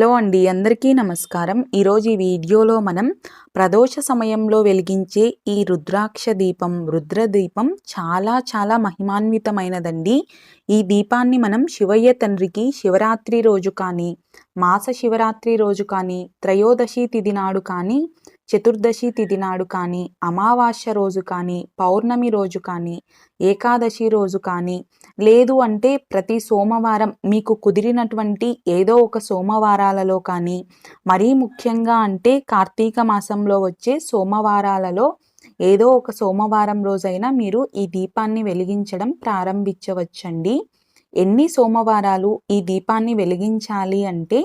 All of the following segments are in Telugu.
హలో అండి అందరికీ నమస్కారం. ఈరోజు ఈ వీడియోలో మనం ప్రదోష సమయంలో వెలిగించే ఈ రుద్రాక్ష దీపం రుద్ర దీపం చాలా చాలా మహిమాన్వితమైనదండి. ఈ దీపాన్ని మనం శివయ్య తండ్రికి శివరాత్రి రోజు కానీ మాస శివరాత్రి రోజు కానీ త్రయోదశి తిథి నాడు కానీ చతుర్దశి తిథి నాడు కానీ అమావాస్య రోజు కానీ పౌర్ణమి రోజు కానీ ఏకాదశి రోజు కానీ లేదు అంటే ప్రతి సోమవారం మీకు కుదిరినటువంటి ఏదో ఒక సోమవారాలలో కానీ మరీ ముఖ్యంగా అంటే కార్తీక మాసంలో వచ్చే సోమవారాలలో ఏదో ఒక సోమవారం రోజైనా మీరు ఈ దీపాన్ని వెలిగించడం ప్రారంభించవచ్చండి. ఎన్ని సోమవారాలు ఈ దీపాన్ని వెలిగించాలి అంటే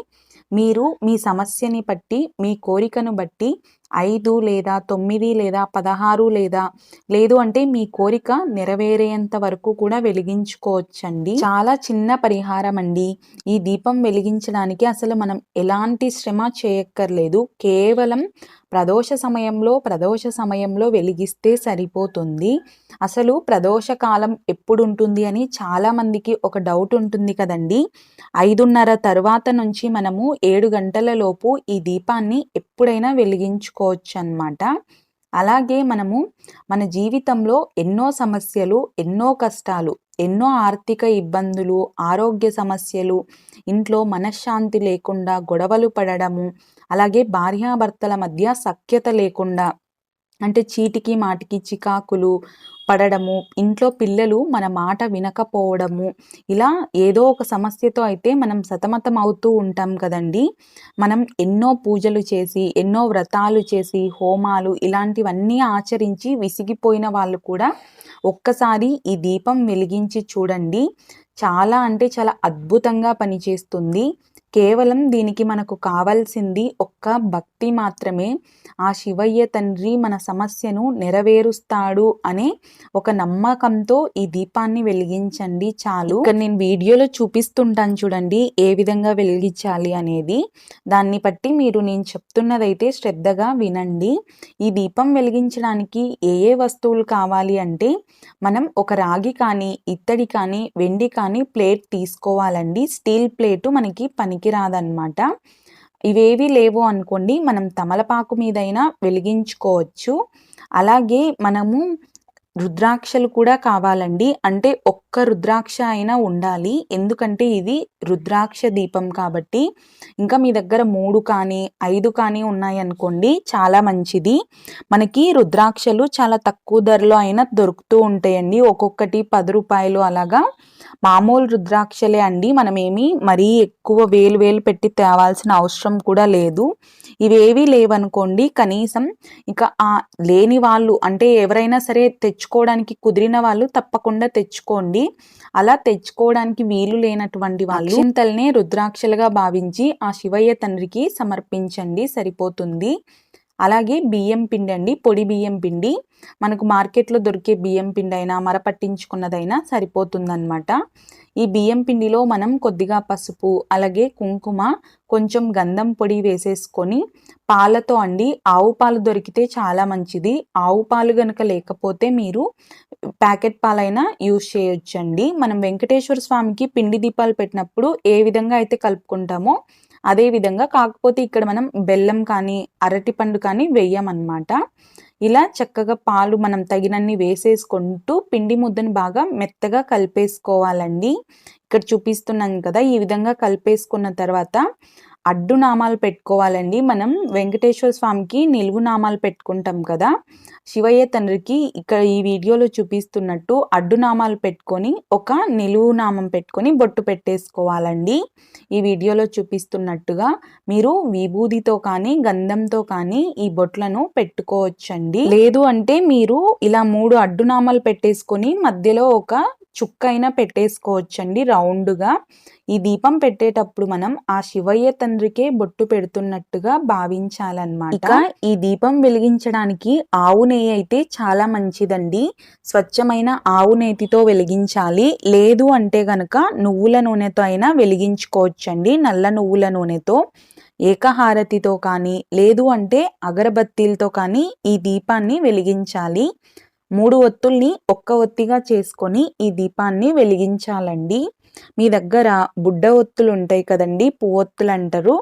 మీరు మీ సమస్యని బట్టి మీ కోరికను బట్టి ఐదు లేదా తొమ్మిది లేదా పదహారు లేదా లేదు అంటే మీ కోరిక నెరవేరేంత వరకు కూడా వెలిగించుకోవచ్చండి. చాలా చిన్న పరిహారం అండి. ఈ దీపం వెలిగించడానికి అసలు మనం ఎలాంటి శ్రమ చేయక్కర్లేదు. కేవలం ప్రదోష సమయంలో ప్రదోష సమయంలో వెలిగిస్తే సరిపోతుంది. అసలు ప్రదోష కాలం ఎప్పుడు ఉంటుంది అని చాలామందికి ఒక డౌట్ ఉంటుంది కదండి. ఐదున్నర తర్వాత నుంచి మనము ఏడు గంటల లోపు ఈ దీపాన్ని ఎప్పుడైనా వెలిగించుకో చేసుకోవచ్చు అన్నమాట అలాగే మనము మన జీవితంలో ఎన్నో సమస్యలు ఎన్నో కష్టాలు ఎన్నో ఆర్థిక ఇబ్బందులు ఆరోగ్య సమస్యలు ఇంట్లో మనశ్శాంతి లేకుండా గొడవలు పడడము అలాగే భార్యాభర్తల మధ్య సఖ్యత లేకుండా అంటే చీటికి మాటికి చికాకులు పడడము ఇంట్లో పిల్లలు మన మాట వినకపోవడము ఇలా ఏదో ఒక సమస్యతో అయితే మనం సతమతం అవుతూ ఉంటాం కదండి. మనం ఎన్నో పూజలు చేసి ఎన్నో వ్రతాలు చేసి హోమాలు ఇలాంటివన్నీ ఆచరించి విసిగిపోయిన వాళ్ళు కూడా ఒక్కసారి ఈ దీపం వెలిగించి చూడండి. చాలా అంటే చాలా అద్భుతంగా పనిచేస్తుంది. కేవలం దీనికి మనకు కావాల్సింది ఒక్క భక్తి మాత్రమే. ఆ శివయ్య తండ్రి మన సమస్యను నెరవేరుస్తాడు అనే ఒక నమ్మకంతో ఈ దీపాన్ని వెలిగించండి చాలు. ఇక్కడ నేను వీడియోలో చూపిస్తుంటాను చూడండి ఏ విధంగా వెలిగించాలి అనేది. దాన్ని బట్టి మీరు నేను చెప్తున్నదైతే శ్రద్ధగా వినండి. ఈ దీపం వెలిగించడానికి ఏ ఏ వస్తువులు కావాలి అంటే మనం ఒక రాగి కానీ ఇత్తడి కానీ వెండి కానీ ప్లేట్ తీసుకోవాలండి. స్టీల్ ప్లేటు మనకి పనికి పనికిరాదనమాట ఇవేవి లేవు అనుకోండి మనం తమలపాకు మీదైనా వెలిగించుకోవచ్చు. అలాగే మనము రుద్రాక్షలు కూడా కావాలండి. అంటే ఒక్క రుద్రాక్ష అయినా ఉండాలి. ఎందుకంటే ఇది రుద్రాక్ష దీపం కాబట్టి. ఇంకా మీ దగ్గర మూడు కానీ ఐదు కానీ ఉన్నాయనుకోండి చాలా మంచిది. మనకి రుద్రాక్షలు చాలా తక్కువ ధరలో అయినా దొరుకుతూ ఉంటాయండి. ఒక్కొక్కటి పది రూపాయలు అలాగా. మామూలు రుద్రాక్షలే అండి. మనమేమి మరీ ఎక్కువ వేలు వేలు పెట్టి తేవాల్సిన అవసరం కూడా లేదు. ఇవేవి లేవనుకోండి కనీసం ఇక ఆ లేని వాళ్ళు అంటే ఎవరైనా సరే తెచ్చుకోవడానికి కుదిరిన వాళ్ళు తప్పకుండా తెచ్చుకోండి. అలా తెచ్చుకోవడానికి వీలు లేనటువంటి వాళ్ళు చింతల్నే రుద్రాక్షలుగా భావించి ఆ శివయ్య తండ్రికి సమర్పించండి. సరిపోతుంది. అలాగే బియ్యం పిండి అండి పొడి బియ్యం పిండి. మనకు మార్కెట్లో దొరికే బియ్యం పిండి అయినా మరపట్టించుకున్నదైనా సరిపోతుందన్నమాట. ఈ బియ్యం పిండిలో మనం కొద్దిగా పసుపు అలాగే కుంకుమ కొంచెం గంధం పొడి వేసేసుకొని పాలతో అండి ఆవు పాలు దొరికితే చాలా మంచిది. ఆవు పాలు కనుక లేకపోతే మీరు ప్యాకెట్ పాలైనా యూజ్ చేయొచ్చండి. మనం వెంకటేశ్వర స్వామికి పిండి దీపాలు పెట్టినప్పుడు ఏ విధంగా అయితే కలుపుకుంటామో అదే విధంగా కాకపోతే ఇక్కడ మనం బెల్లం కానీ అరటిపండు కానీ వేయమన్నమాట. ఇలా చక్కగా పాలు మనం తగినన్ని వేసేసుకుంటూ పిండి ముద్దను బాగా మెత్తగా కలిపేసుకోవాలండి. ఇక్కడ చూపిస్తున్నాం కదా ఈ విధంగా కలిపేసుకున్న తర్వాత అడ్డు నామాలు పెట్టుకోవాలండి. మనం వెంకటేశ్వర స్వామికి నిలువు నామాలు పెట్టుకుంటాం కదా. శివయ్య తండ్రికి ఇక్కడ ఈ వీడియోలో చూపిస్తున్నట్టు అడ్డు నామాలు పెట్టుకొని ఒక నిలువు నామం పెట్టుకొని బొట్టు పెట్టేసుకోవాలండి. ఈ వీడియోలో చూపిస్తున్నట్టుగా మీరు విభూదితో కానీ గంధంతో కానీ ఈ బొట్లను పెట్టుకోవచ్చండి. లేదు అంటే మీరు ఇలా మూడు అడ్డునామాలు పెట్టేసుకొని మధ్యలో ఒక చుక్క అయినా పెట్టేసుకోవచ్చండి రౌండ్గా. ఈ దీపం పెట్టేటప్పుడు మనం ఆ శివయ్య తండ్రికే బొట్టు పెడుతున్నట్టుగా భావించాలన్నమాట. ఇక ఈ దీపం వెలిగించడానికి ఆవు నెయ్యి అయితే చాలా మంచిదండి. స్వచ్ఛమైన ఆవు నేతితో వెలిగించాలి. లేదు అంటే గనక నువ్వుల నూనెతో అయినా వెలిగించుకోవచ్చండి నల్ల నువ్వుల నూనెతో. ఏకహారతితో కానీ లేదు అంటే అగరబత్తీలతో కానీ ఈ దీపాన్ని వెలిగించాలి. మూడు ఒత్తుల్ని ఒక్క ఒత్తిగా చేసుకొని ఈ దీపాన్ని వెలిగించాలండి. మీ దగ్గర బుడ్డ ఒత్తులు ఉంటాయి కదండి పువ్వొత్తులు అంటారు.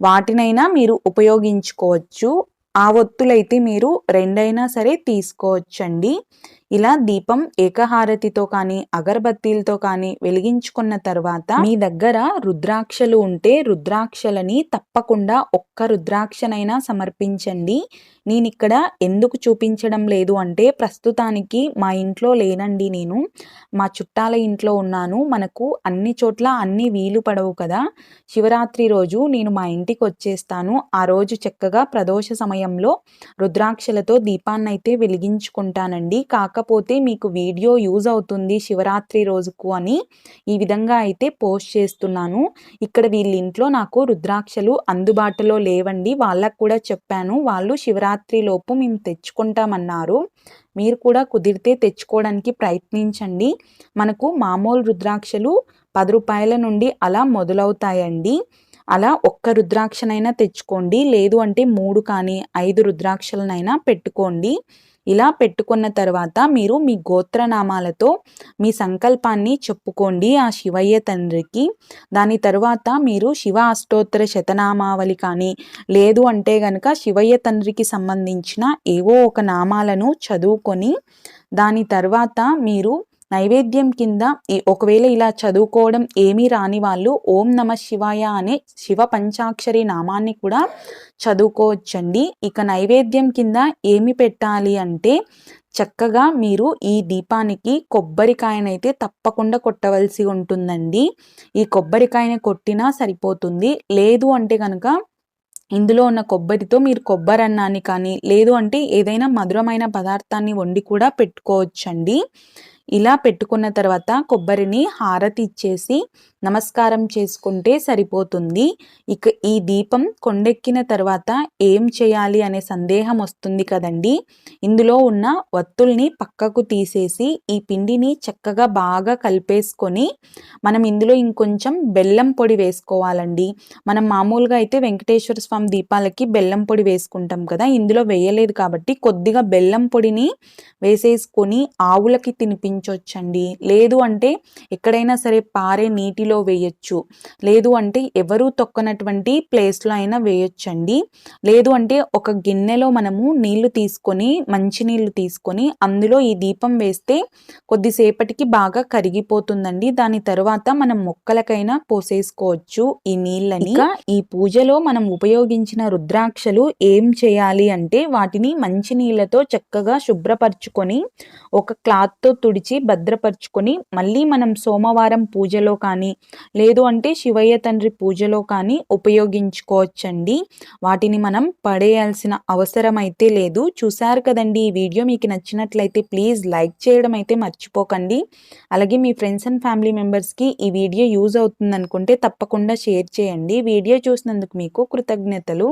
వాటినైనా మీరు ఉపయోగించుకోవచ్చు. ఆ ఒత్తులైతే మీరు రెండైనా సరే తీసుకోవచ్చండి. ఇలా దీపం ఏకహారతితో కానీ అగరబత్తీలతో కానీ వెలిగించుకున్న తర్వాత మీ దగ్గర రుద్రాక్షలు ఉంటే రుద్రాక్షలని తప్పకుండా ఒక్క రుద్రాక్షనైనా సమర్పించండి. నేను ఇక్కడ ఎందుకు చూపించడం లేదు అంటే ప్రస్తుతానికి మా ఇంట్లో లేనండి నేను. మా చుట్టాల ఇంట్లో ఉన్నాను. మనకు అన్ని చోట్ల అన్ని వీలు పడవు కదా. శివరాత్రి రోజు నేను మా ఇంటికి వచ్చేస్తాను. ఆ రోజు చక్కగా ప్రదోష సమయంలో రుద్రాక్షలతో దీపాన్ని అయితే వెలిగించుకుంటానండి కాకపోతే మీకు వీడియో యూజ్ అవుతుంది శివరాత్రి రోజుకు అని ఈ విధంగా అయితే పోస్ట్ చేస్తున్నాను. ఇక్కడ వీళ్ళ ఇంట్లో నాకు రుద్రాక్షలు అందుబాటులో లేవండి. వాళ్ళకు కూడా చెప్పాను వాళ్ళు శివరాత్రి మేము తెచ్చుకుంటామన్నారు. మీరు కూడా కుదిరితే తెచ్చుకోవడానికి ప్రయత్నించండి. మనకు మామూలు రుద్రాక్షలు పది రూపాయల నుండి అలా మొదలవుతాయండి. అలా ఒక్క రుద్రాక్షనైనా తెచ్చుకోండి. లేదు అంటే మూడు కానీ ఐదు రుద్రాక్షలనైనా పెట్టుకోండి. ఇలా పెట్టుకున్న తర్వాత మీరు మీ గోత్రనామాలతో మీ సంకల్పాన్ని చెప్పుకోండి ఆ శివయ్య తండ్రికి. దాని తర్వాత మీరు శివ అష్టోత్తర శతనామావళి కానీ లేదు అంటే గనక శివయ్య తండ్రికి సంబంధించిన ఏవో ఒక నామాలను చదువుకొని దాని తర్వాత మీరు నైవేద్యం కింద ఒకవేళ ఇలా చదువుకోవడం ఏమీ రాని వాళ్ళు ఓం నమ శివాయ అనే శివ పంచాక్షరి నామాన్ని కూడా చదువుకోవచ్చండి. ఇక నైవేద్యం కింద ఏమి పెట్టాలి అంటే చక్కగా మీరు ఈ దీపానికి కొబ్బరికాయనైతే తప్పకుండా కొట్టవలసి ఉంటుందండి. ఈ కొబ్బరికాయని కొట్టినా సరిపోతుంది. లేదు అంటే కనుక ఇందులో ఉన్న కొబ్బరితో మీరు కొబ్బరి అన్నాన్ని కానీ లేదు అంటే ఏదైనా మధురమైన పదార్థాన్ని వండి కూడా పెట్టుకోవచ్చండి. ఇలా పెట్టుకున్న తర్వాత కొబ్బరిని హారతి ఇచ్చేసి నమస్కారం చేసుకుంటే సరిపోతుంది. ఇక ఈ దీపం కొండెక్కిన తర్వాత ఏం చేయాలి అనే సందేహం వస్తుంది కదండి. ఇందులో ఉన్న వత్తుల్ని పక్కకు తీసేసి ఈ పిండిని చక్కగా బాగా కలిపేసుకొని మనం ఇందులో ఇంకొంచెం బెల్లం పొడి వేసుకోవాలండి. మనం మామూలుగా అయితే వెంకటేశ్వర స్వామి దీపాలకి బెల్లం పొడి వేసుకుంటాం కదా ఇందులో వేయలేదు కాబట్టి కొద్దిగా బెల్లం పొడిని వేసేసుకొని ఆవులకి తినిపించవచ్చండి లేదు అంటే ఎక్కడైనా సరే పారే నీటి నీటిలో వేయచ్చు. లేదు అంటే ఎవరు తొక్కనటువంటి ప్లేస్లో అయినా వేయొచ్చండి. లేదు అంటే ఒక గిన్నెలో మనము నీళ్ళు తీసుకొని మంచి నీళ్ళు తీసుకొని అందులో ఈ దీపం వేస్తే కొద్దిసేపటికి బాగా కరిగిపోతుందండి. దాని తర్వాత మనం మొక్కలకైనా పోసేసుకోవచ్చు ఈ నీళ్ళని. ఈ పూజలో మనం ఉపయోగించిన రుద్రాక్షలు ఏం చేయాలి అంటే వాటిని మంచి నీళ్ళతో చక్కగా శుభ్రపరచుకొని ఒక క్లాత్తో తుడిచి భద్రపరుచుకొని మళ్ళీ మనం సోమవారం పూజలో కానీ లేదు అంటే శివయ్య తండ్రి పూజలో కానీ ఉపయోగించుకోవచ్చండి. వాటిని మనం పడేయాల్సిన అవసరం అయితే లేదు. చూసారు కదండి ఈ వీడియో. మీకు నచ్చినట్లయితే ప్లీజ్ లైక్ చేయడం అయితే మర్చిపోకండి. అలాగే మీ ఫ్రెండ్స్ అండ్ ఫ్యామిలీ మెంబర్స్కి ఈ వీడియో యూజ్ అవుతుంది అనుకుంటే తప్పకుండా షేర్ చేయండి. వీడియో చూసినందుకు మీకు కృతజ్ఞతలు.